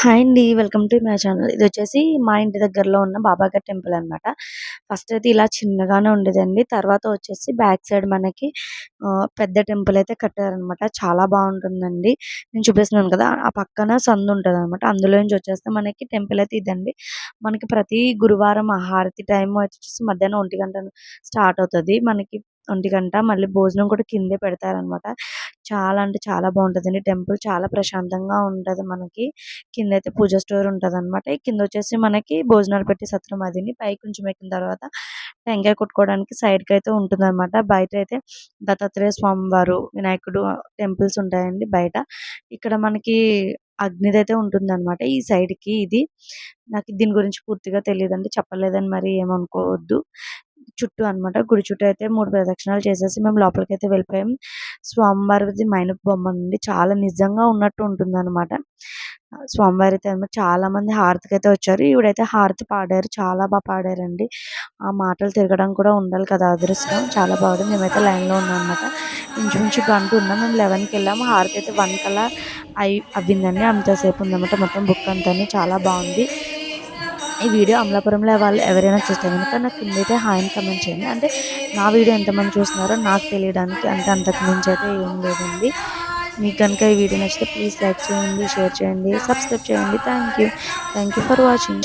Hi అండి. Welcome to my channel. ఇది వచ్చేసి మా ఇంటి దగ్గరలో ఉన్న బాబాగారి టెంపుల్ అన్నమాట. ఫస్ట్ అయితే ఇలా చిన్నగానే ఉండేదండి. తర్వాత వచ్చేసి బ్యాక్ సైడ్ మనకి పెద్ద టెంపుల్ అయితే కట్టారనమాట చాలా బాగుంటుందండి. నేను చూపిస్తున్నాను కదా ఆ పక్కన సందు ఉంటుంది అనమాట అందులో నుంచి వచ్చేస్తే మనకి టెంపుల్ అయితే ఇదండి. మనకి ప్రతి గురువారం హారతి టైం వచ్చేసి మధ్యాహ్నం ఒంటి గంట స్టార్ట్ అవుతుంది. మనకి ఒంటి గంట మళ్ళీ భోజనం కూడా కిందే పెడతారనమాట. చాలా అంటే చాలా బాగుంటుందండి. టెంపుల్ చాలా ప్రశాంతంగా ఉంటుంది మనకి. కింద అయితే పూజ స్టోర్ ఉంటుంది అనమాట కింద వచ్చేసి మనకి భోజనాలు పెట్టి సత్రం అదిని పైకి కొంచెం ఎక్కిన తర్వాత టెంకాయ కొట్టుకోవడానికి సైడ్కి అయితే ఉంటుందన్నమాట బయట అయితే దత్తాత్రేయ స్వామి వారు వినాయకుడు టెంపుల్స్ ఉంటాయండి బయట. ఇక్కడ మనకి అగ్నిది అయితే ఉంటుందన్నమాట ఈ సైడ్కి ఇది. నాకు దీని గురించి పూర్తిగా తెలియదండి చెప్పలేదని మరి ఏమనుకోవద్దు. చుట్టూ అన్నమాట. గుడి చుట్టూ అయితే మూడు ప్రదక్షిణాలు చేసేసి మేము లోపలికి అయితే వెళ్ళిపోయాం. స్వామివారిది మైనపు బొమ్మ నుండి చాలా నిజంగా ఉన్నట్టు ఉంటుంది అనమాట స్వామివారి అయితే అనమాట చాలా మంది హారతికి అయితే వచ్చారు. ఈవిడైతే హారతి పాడారు. చాలా బాగా పాడారండి. ఆ మాటలు తిరగడం కూడా ఉండాలి కదా అదృష్టం. చాలా బాగుంది. మేమైతే లైన్లో ఉన్నాం అనమాట ఇంచుమించు గంట ఉన్నాం. మేము లెవెన్కి వెళ్ళాము. హారతి అయితే వన్ కల్లా అయి అవ్విందండి. అంతసేపు ఉందన్నమాట మొత్తం బుక్ అంతా. చాలా బాగుంది. ఈ వీడియో అమలాపురంలో వాళ్ళు ఎవరైనా చూస్తే కనుక నాకు కింద అయితే హాయ్ కమెంట్ చేయండి. అంటే నా వీడియో ఎంతమంది చూస్తున్నారో నాకు తెలియడానికి అంటే అంతకు మించి అయితే ఏం లేదండి. మీకు కనుక ఈ వీడియో నచ్చితే ప్లీజ్ లైక్ చేయండి షేర్ చేయండి సబ్స్క్రైబ్ చేయండి. Thank you thank you for watching